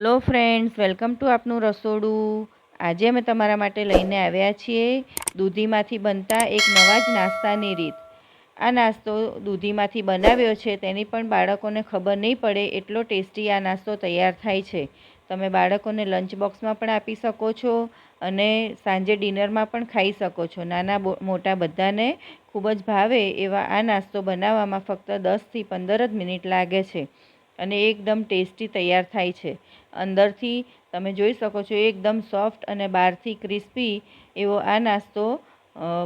Hello friends, welcome to આપનું રસોડું. આજે અમે તમારા માટે લઈને આવ્યા છીએ દૂધીમાંથી બનતા એક નવા જ નાસ્તાની રીત. આ નાસ્તો દૂધીમાંથી બનાવ્યો છે, તેની પણ બાળકોને ખબર નહીં પડે એટલો ટેસ્ટી આ નાસ્તો તૈયાર થાય છે. તમે બાળકોને લંચ બોક્સમાં પણ આપી શકો છો અને સાંજે ડિનરમાં પણ ખાઈ શકો છો. નાના મોટા બધાને ખૂબ જ ભાવે એવા આ નાસ્તો બનાવવામાં ફક્ત દસથી પંદર જ મિનિટ લાગે છે. અને એકદમ ટેસ્ટી તૈયાર થાય છે. અંદરથી તમે જોઈ શકો છો એકદમ સોફ્ટ અને બહારથી ક્રિસ્પી એવો આ નાસ્તો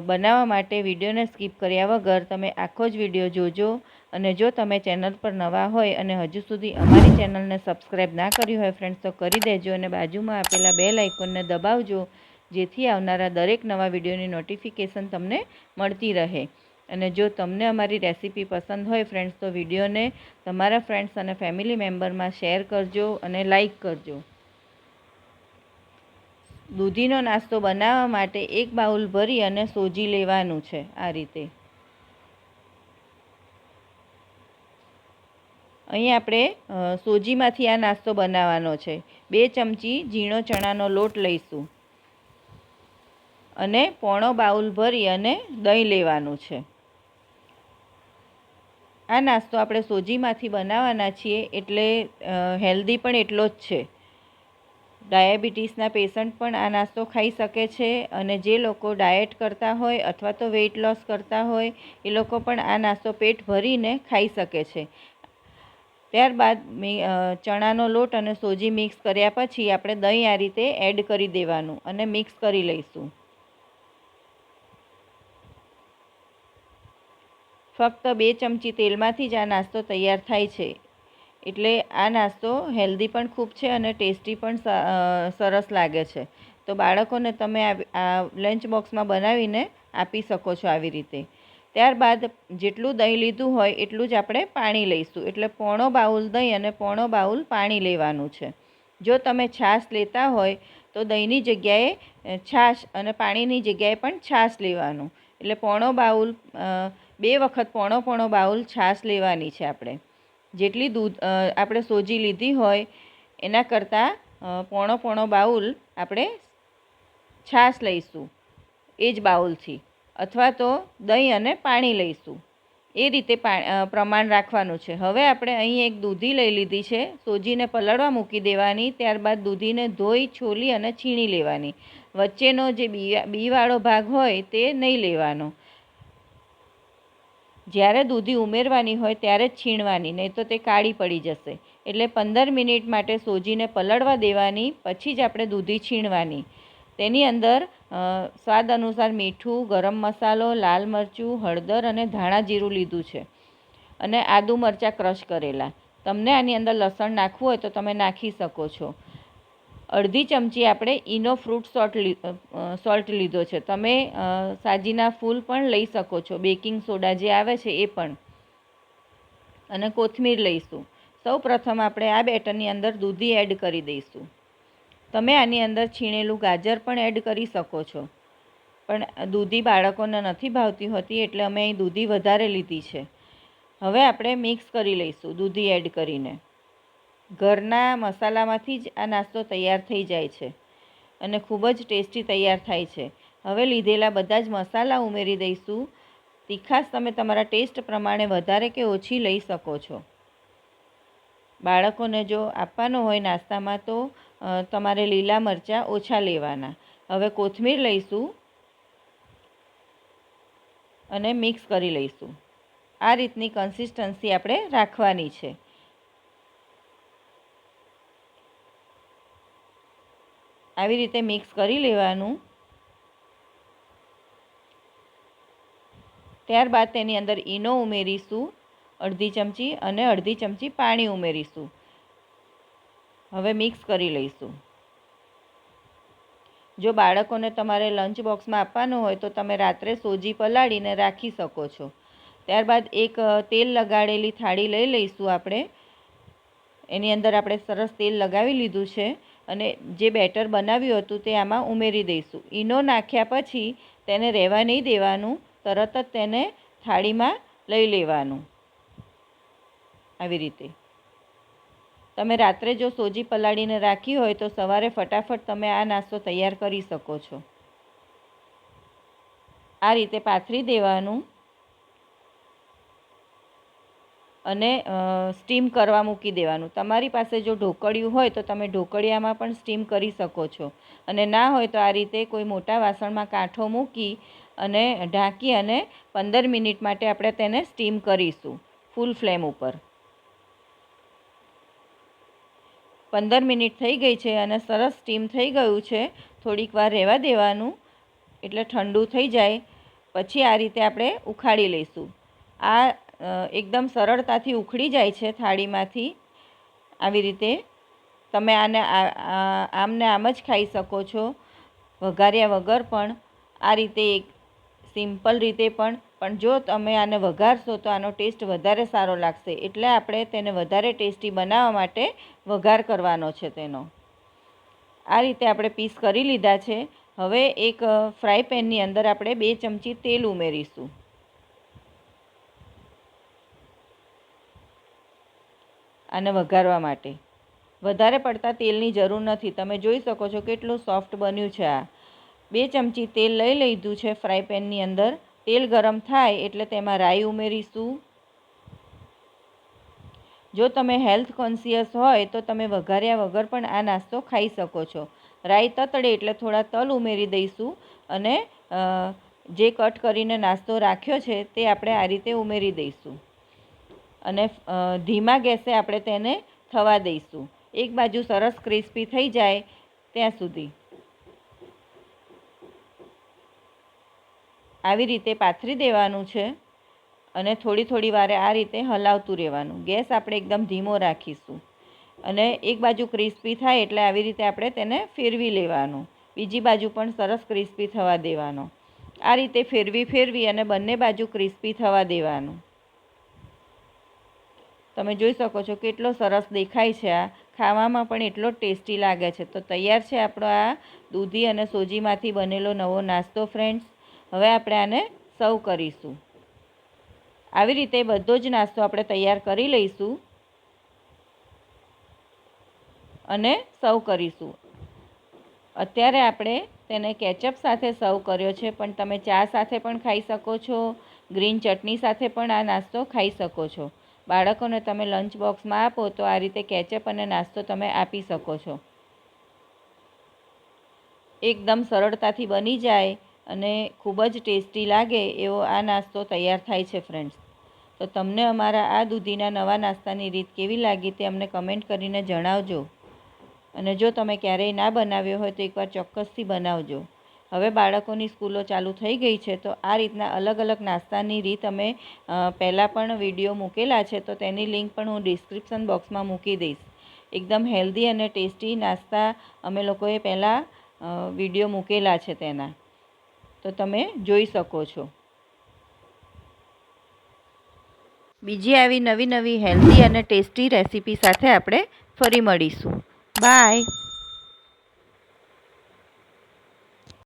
બનાવવા માટે વિડીયોને સ્કીપ કર્યા વગર તમે આખો જ વીડિયો જોજો અને જો તમે ચેનલ પર નવા હોય અને હજુ સુધી અમારી ચેનલને સબસ્ક્રાઈબ ના કરી હોય ફ્રેન્ડ્સ, તો કરી દેજો અને બાજુમાં આપેલા બે લાઇકોનને દબાવજો જેથી આવનારા દરેક નવા વિડીયોની નોટિફિકેશન તમને મળતી રહે. અને જો તમને અમારી રેસીપી પસંદ હોય ફ્રેન્ડ્સ તો વિડીયોને તમારા ફ્રેન્ડ્સ અને ફેમિલી મેમ્બરમાં શેર કરજો અને લાઈક કરજો. દૂધીનો નાસ્તો બનાવવા માટે એક બાઉલ ભરી અને સોજી લેવાનું છે આ રીતે. અહીં આપણે સોજીમાંથી આ નાસ્તો બનાવવાનો છે. બે ચમચી ઝીણો ચણાનો લોટ લઈશું. અને પોણો બાઉલ ભરી અને દહીં લેવાનું છે. આ નાસ્તો આપણે સોજીમાંથી બનાવવાના છીએ એટલે હેલ્ધી પણ એટલો જ છે. ડાયાબિટીસના પેશન્ટ પણ આ નાસ્તો ખાઈ શકે છે અને જે લોકો ડાયટ કરતા હોય અથવા તો વેઇટ લોસ કરતા હોય, એ લોકો પણ આ નાસ્તો પેટ ભરીને ખાઈ શકે છે. ત્યારબાદ ચણાનો લોટ અને સોજી મિક્સ કર્યા પછી આપણે દહીં આ રીતે એડ કરી દેવાનું અને મિક્સ કરી લઈશું. ફક્ત બે ચમચી તેલમાંથી જ આ નાસ્તો તૈયાર થાય છે. એટલે આ નાસ્તો હેલ્ધી પણ ખૂબ છે અને ટેસ્ટી પણ સરસ લાગે છે. તો બાળકોને તમે આ લંચ બોક્સમાં બનાવીને આપી શકો છો આવી રીતે. ત્યારબાદ જેટલું દહીં લીધું હોય એટલું જ આપણે પાણી લઈશું. એટલે પોણો બાઉલ દહીં અને પોણો બાઉલ પાણી લેવાનું છે. જો તમે છાશ લેતા હોય તો દહીંની જગ્યાએ છાશ અને પાણીની જગ્યાએ પણ છાશ લેવાનું. એટલે પોણો બાઉલ બે વખત પોણો પોણો બાઉલ છાશ લેવાની છે આપણે. જેટલી દૂધ આપણે સોજી લીધી હોય, એના કરતાં પોણો પોણો બાઉલ આપણે છાશ લઈશું, એ જ બાઉલથી. અથવા તો દહીં અને પાણી લઈશું. એ રીતે પ્રમાણ રાખવાનું છે. હવે આપણે અહીં એક દૂધી લઈ લીધી છે, સોજીને પલળવા મૂકી દેવાની, ત્યારબાદ દૂધીને ધોઈ, છોલી અને છીણી લેવાની. વચ્ચેનો જે બી બીવાળો ભાગ હોય, તે નહીં લેવાનો. જ્યારે દૂધી ઉમેરવાની હોય ત્યારે જ છીણવાની, નહીં તો તે કાળી પડી જશે. એટલે પંદર મિનિટ માટે સોજીને પલળવા દેવાની, પછી જ આપણે દૂધી છીણવાની. તેની અંદર સ્વાદ અનુસાર મીઠું, ગરમ મસાલો, લાલ મરચું, હળદર અને ધાણા જીરું લીધું છે. અને આદુ મરચાં ક્રશ કરેલા. તમને આની અંદર લસણ નાખવું હોય તો તમે નાખી શકો છો. અડધી ચમચી આપણે ઈનો ફ્રૂટ સોલ્ટ સોલ્ટ લીધો છે. તમે સાજીના ફૂલ પણ લઈ શકો છો. બેકિંગ સોડા જે આવે છે એ પણ. અને કોથમીર લઈશું. સૌ પ્રથમ આપણે આ બેટરની અંદર દૂધી એડ કરી દઈશું. તમે આની અંદર છીણેલું ગાજર પણ એડ કરી શકો છો. પણ દૂધી બાળકોને નથી ભાવતી હોતી એટલે અમે અહીં દૂધી વધારે લીધી છે. હવે આપણે મિક્સ કરી લઈશું દૂધી એડ કરીને. ઘરના મસાલામાંથી જ આ નાસ્તો તૈયાર થઈ જાય છે અને ખૂબ જ ટેસ્ટી તૈયાર થાય છે. હવે લીધેલા બધા જ મસાલા ઉમેરી દઈશું. તીખાશ તમે તમારા ટેસ્ટ પ્રમાણે વધારે કે ઓછી લઈ શકો છો. બાળકોને જો આપવાનો હોય નાસ્તામાં તો તમારે લીલા મરચાં ઓછા લેવાના. હવે કોથમીર લઈશું અને મિક્સ કરી લઈશું. આ રીતની કન્સિસ્ટન્સી આપણે રાખવાની છે. આવી રીતે મિક્સ કરી લેવાનું. ત્યારબાદ તેની અંદર ઈનો ઉમેરીશું, અડધી ચમચી અને અડધી ચમચી પાણી ઉમેરીશું. હવે મિક્સ કરી લઈશું. જો બાળકોને તમારે લંચ બોક્સમાં આપવાનું હોય તો તમે રાત્રે સોજી પલાળીને રાખી શકો છો. ત્યારબાદ એક તેલ લગાડેલી થાળી લઈ લઈશું આપણે. એની અંદર આપણે સરસ તેલ લગાવી લીધું છે. અને જે બેટર બનાવ્યું હતું તે આમાં ઉમેરી દઈશું. ઈનો નાખ્યા પછી તેને રહેવા નહીં દેવાનું, તરત જ તેને થાળીમાં લઈ લેવાનું. આવી રીતે. તમે રાત્રે જો સોજી પલાળીને રાખી હોય તો સવારે ફટાફટ તમે આ નાસ્તો તૈયાર કરી શકો છો. આ રીતે પાથરી દેવાનું. અને સ્ટીમ કરવા મૂકી દેવાનું. તમારી પાસે જો ઢોકળિયું હોય તો તમે ઢોકળિયામાં પણ સ્ટીમ કરી શકો છો. અને ના હોય તો આ રીતે કોઈ મોટા વાસણમાં કાંઠો મૂકી અને ઢાંકી અને પંદર મિનિટ માટે આપણે તેને સ્ટીમ કરીશું ફૂલ ફ્લેમ ઉપર. પંદર મિનિટ થઈ ગઈ છે અને સરસ સ્ટીમ થઈ ગયું છે. થોડીક વાર રહેવા દેવાનું, એટલે ઠંડુ થઈ જાય. પછી આ રીતે આપણે ઉખાડી લઈશું. આ એકદમ સરળતાથી ઉખડી જાય છે થાળીમાંથી આવી રીતે. તમે આને આમને આમ જ ખાઈ શકો છો, વઘાર્યા વગર પણ. આ રીતે એક સિમ્પલ રીતે પણ પણ જો તમે આને વઘારશો તો આનો ટેસ્ટ વધારે સારો લાગશે. એટલે આપણે તેને વધારે ટેસ્ટી બનાવવા માટે વઘાર કરવાનો છે તેનો. આ રીતે આપણે પીસ કરી લીધા છે. હવે એક ફ્રાય પેનની અંદર આપણે બે ચમચી તેલ ઉમેરીશું. આને વઘારવા માટે. વધારે પડતા તેલની જરૂર નથી. તમે જોઈ શકો છો કેટલું સોફ્ટ બન્યું છે આ. બે ચમચી તેલ લઈ લીધું છે ફ્રાય પેનની અંદર. તેલ ગરમ થાય એટલે તેમાં રાઈ ઉમેરીશું. જો તમે હેલ્થ કોન્શિયસ હોય તો તમે વઘાર્યા વગર પણ આ નાસ્તો ખાઈ શકો છો. રાઈ તતડે એટલે થોડા તલ ઉમેરી દઈશું અને જે કટ કરીને નાસ્તો રાખ્યો છે તે આપણે આ રીતે ઉમેરી દઈશું. અને ધીમા ગેસે આપણે તેને થવા દઈશું. એક બાજુ સરસ ક્રિસ્પી થઈ જાય ત્યાં સુધી. આવી રીતે પાથરી દેવાનું છે અને થોડી થોડી વારે આ રીતે હલાવતું રહેવાનું. ગેસ આપણે એકદમ ધીમો રાખીશું. અને એક બાજુ ક્રિસ્પી થાય એટલે આવી રીતે આપણે તેને ફેરવી લેવાનું. બીજી બાજુ પણ સરસ ક્રિસ્પી થવા દેવાનો. આ રીતે ફેરવી ફેરવી અને બંને બાજુ ક્રિસ્પી થવા દેવાનું. તમે જોઈ શકો છો કેટલો સરસ દેખાય છે આ. ખાવામાં પણ એટલો ટેસ્ટી લાગે છે. તો તૈયાર છે આપણો આ દૂધી અને સોજીમાંથી બનેલો નવો નાસ્તો ફ્રેન્ડ્સ હવે આપણે આને સર્વ કરીશું. આવી રીતે બધો જ નાસ્તો આપણે તૈયાર કરી લઈશું અને સર્વ કરીશું. અત્યારે આપણે તેને કેચઅપ સાથે સર્વ કર્યો છે, પણ તમે ચા સાથે પણ ખાઈ શકો છો, ગ્રીન ચટણી સાથે પણ આ નાસ્તો ખાઈ શકો છો. બાળકોને તમે લંચ બોક્સમાં આપો, તો આ રીતે કેચઅપ અને નાસ્તો તમે આપી શકો છો. એકદમ સરળતાથી બની જાય અને ખૂબ જ ટેસ્ટી લાગે એવો આ નાસ્તો તૈયાર થાય છે ફ્રેન્ડ્સ તો તમને અમારા આ દૂધીના નવા નાસ્તાની રીત કેવી લાગી તે અમને કમેન્ટ કરીને જણાવજો. અને જો તમે ક્યારેય ના બનાવ્યો હોય તો એકવાર ચોક્કસથી બનાવજો. હવે બાળકોની સ્કૂલો ચાલુ થઈ ગઈ છે, તો આ રીતના અલગ અલગ નાસ્તાની રીત અમે પહેલાં પણ વીડિયો મૂકેલા છે, તો તેની લિંક પણ હું ડિસ્ક્રિપ્શન બોક્સમાં મૂકી દઈશ. એકદમ હેલ્ધી અને ટેસ્ટી નાસ્તા અમે લોકોએ પહેલાં વીડિયો મૂકેલા છે તેના. તો તમે જોઈ શકો છો. બીજી આવી નવી નવી હેલ્ધી અને ટેસ્ટી રેસીપી સાથે આપણે ફરી મળીશું. બાય.